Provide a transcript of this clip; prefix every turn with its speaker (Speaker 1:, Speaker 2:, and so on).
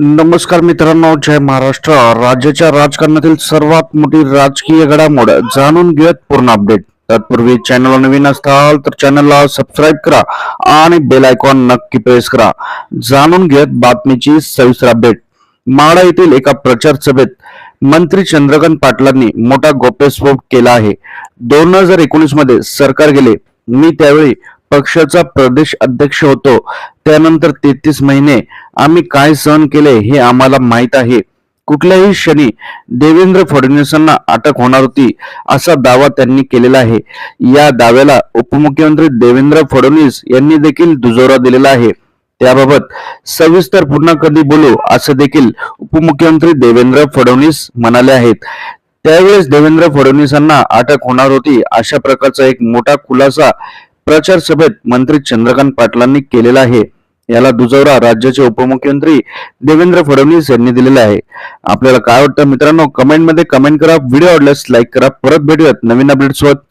Speaker 1: नमस्कार मित्रांनो जय महाराष्ट्र. राज्याच्या राजकारणातील सर्वात मोठी राजकीय घडामोड जाणून घेऊयात पूर्ण अपडेट तत्पूर्वी चॅनलला नवीन असताल तर चॅनलला सबस्क्राईब करा आणि बेल आयकॉन नक्की प्रेस करा. जाणून घेत बातमीची सविस्तर अपडेट माडा येथील एका प्रचार सभेत मंत्री चंद्रकांत पाटलांनी मोठा गोप्यस्फोट केला आहे. दोन हजार एकोणीसमध्ये सरकार गेले. मी त्यावेळी पक्षाचा प्रदेश अध्यक्ष होतो. त्यानंतर तेहतीस महिने आम्ही काय सहन केले हे आम्हाला माहीत आहे. कुठल्याही क्षणी देवेंद्र फडणवीसांना अटक होणार होती असा दावा त्यांनी केलेला आहे. या दाव्याला उपमुख्यमंत्री देवेंद्र फडणवीस यांनी देखील दुजोरा दिलेला आहे. त्याबाबत सविस्तर पुन्हा कधी बोलू असं देखील उपमुख्यमंत्री देवेंद्र फडणवीस म्हणाले आहेत. त्यावेळेस देवेंद्र फडणवीसांना अटक होणार होती अशा प्रकारचा एक मोठा खुलासा प्रचार सभेत मंत्री चंद्रकांत पाटलांनी केलेला आहे. याला दुजोरा राज्याचे उपमुख्यमंत्री देवेंद्र फडणवीस यांनी दिलेला आहे. आपल्याला काय वाटतं मित्रांनो? कमेंटमध्ये कमेंट करा. व्हिडिओ आवडल्यास लाईक करा. परत भेटूयात नवीन अपडेट सोबत.